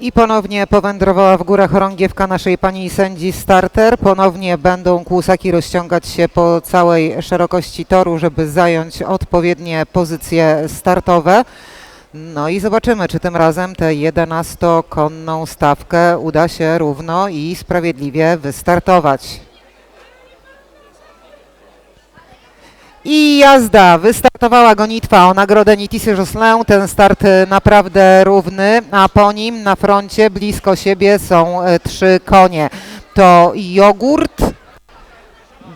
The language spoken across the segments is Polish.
I ponownie powędrowała w górach chorągiewka naszej pani sędzi starter. Ponownie będą kłusaki rozciągać się po całej szerokości toru, żeby zająć odpowiednie pozycje startowe. No i zobaczymy, czy tym razem tę 11-konną stawkę uda się równo i sprawiedliwie wystartować. I jazda, wystartowała gonitwa o nagrodę Nitisy Jocelyn, ten start e, naprawdę równy, a po nim na froncie blisko siebie są e, trzy konie. To jogurt,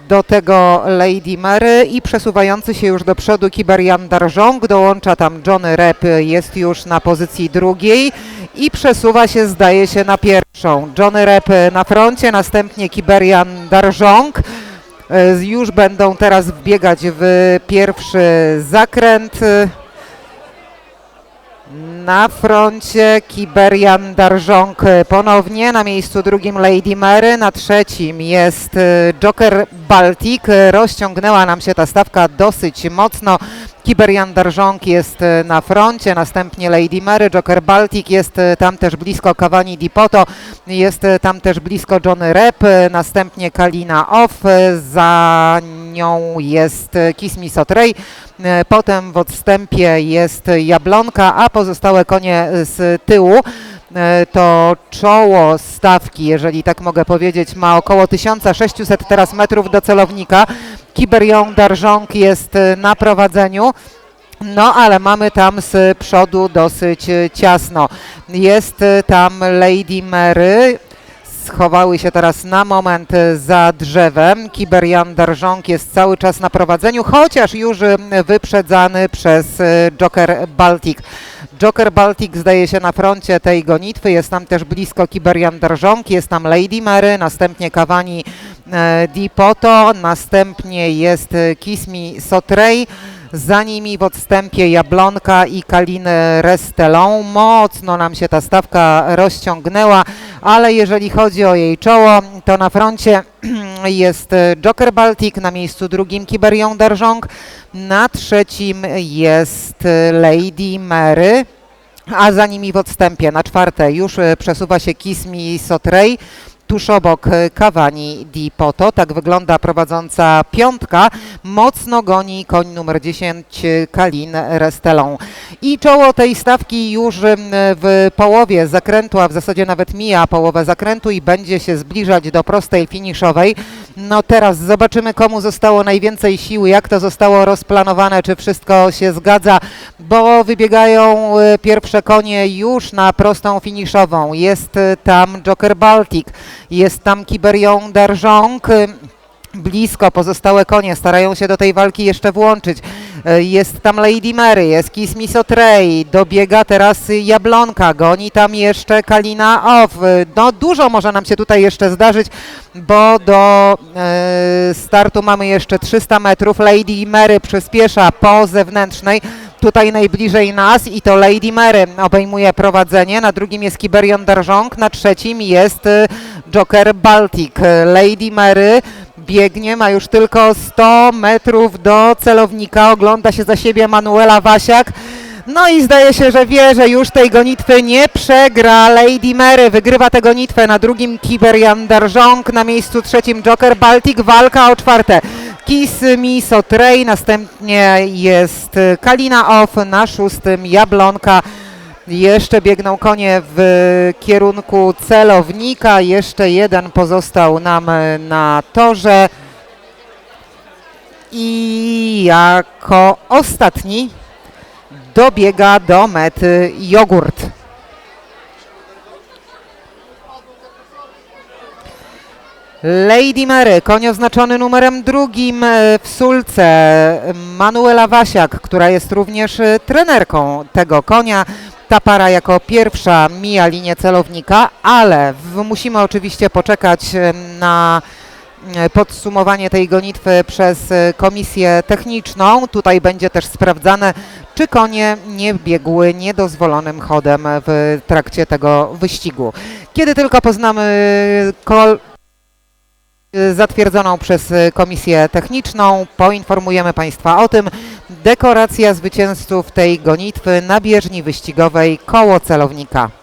do tego Lady Mary i przesuwający się już do przodu Kiberian Darżong, dołącza tam Johnny Rep, jest już na pozycji drugiej i przesuwa się zdaje się na pierwszą. Johnny Rep na froncie, następnie Kiberian Darżong. E, Już będą teraz wbiegać w pierwszy zakręt. Na froncie Kiberian Darżong ponownie, na miejscu drugim Lady Mary, na trzecim jest e, Joker Baltic. Rozciągnęła nam się ta stawka dosyć mocno. Kiberian Darżong jest e, na froncie, następnie Lady Mary, Joker Baltic jest tam też blisko Cavani Dipoto, jest tam też blisko Johnny Rep, następnie Kalina Off, za nią jest Kiss Me Sotrey, e, potem w odstępie jest Jablonka, a pozostałe konie e, z tyłu e, to czoło stawki, jeżeli tak mogę powiedzieć, ma około 1600 teraz metrów do celownika. Kiberion Darżong jest e, na prowadzeniu. No, ale mamy tam z przodu dosyć e, ciasno. Jest e, tam Lady Mary. Schowały się teraz na moment e, za drzewem. Kiberian Darżong jest cały czas na prowadzeniu, chociaż już e, wyprzedzany przez e, Joker Baltic. Joker Baltic zdaje się na froncie tej gonitwy, jest tam też blisko Kiberian Darżong, jest tam Lady Mary, następnie Cavani e, Di Poto, następnie jest Kiss Me Sotrey, za nimi w odstępie Jablonka i Kalin Restelon. Mocno nam się ta stawka rozciągnęła, ale jeżeli chodzi o jej czoło, to na froncie jest e, Joker Baltic, na miejscu drugim Kiberion Darżong, na trzecim jest e, Lady Mary, a za nimi w odstępie na czwarte już e, przesuwa się Kiss Me Sotrey. Tuż obok e, Cavani Di Poto, tak wygląda prowadząca piątka. Mocno goni koń numer 10 e, Kalin Restelon. I czoło tej stawki już em, w połowie zakrętu, a w zasadzie nawet mija połowę zakrętu i będzie się zbliżać do prostej finiszowej. No teraz zobaczymy, komu zostało najwięcej siły, jak to zostało rozplanowane, czy wszystko się zgadza, bo wybiegają e, pierwsze konie już na prostą finiszową. Jest e, tam Joker Baltic, jest tam Kiberion Darżong. e, Blisko pozostałe konie starają się do tej walki jeszcze włączyć. E, Jest tam Lady Mary, jest Kiss Me Sotrey, dobiega teraz Jablonka, goni tam jeszcze Kalina Off. E, No dużo może nam się tutaj jeszcze zdarzyć, bo do e, startu mamy jeszcze 300 metrów. Lady Mary przyspiesza po zewnętrznej, tutaj najbliżej nas i to Lady Mary obejmuje prowadzenie. Na drugim jest Kiberion Darżong, na trzecim jest Joker Baltic. Lady Mary biegnie, ma już tylko 100 metrów do celownika, ogląda się za siebie Manuela Wasiak. No i zdaje się, że wie, że już tej gonitwy nie przegra. Lady Mary wygrywa tę gonitwę na drugim Kiberian Darżong, na miejscu trzecim Joker Baltic, walka o czwarte. Kiss Me Sotrey, następnie jest Kalina Off, na szóstym Jablonka. Jeszcze biegną konie w kierunku celownika. Jeszcze jeden pozostał nam na torze. I jako ostatni dobiega do mety jogurt. Lady Mary, koń oznaczony numerem drugim e, w sulce. Manuela Wasiak, która jest również e, trenerką tego konia. Ta para jako pierwsza mija linię celownika, ale musimy oczywiście poczekać e, na e, podsumowanie tej gonitwy przez e, komisję techniczną. Tutaj będzie też sprawdzane, czy konie nie biegły niedozwolonym chodem w trakcie tego wyścigu. Kiedy tylko poznamy kol zatwierdzoną przez komisję techniczną. Poinformujemy Państwa o tym. Dekoracja zwycięzców tej gonitwy na bieżni wyścigowej koło celownika.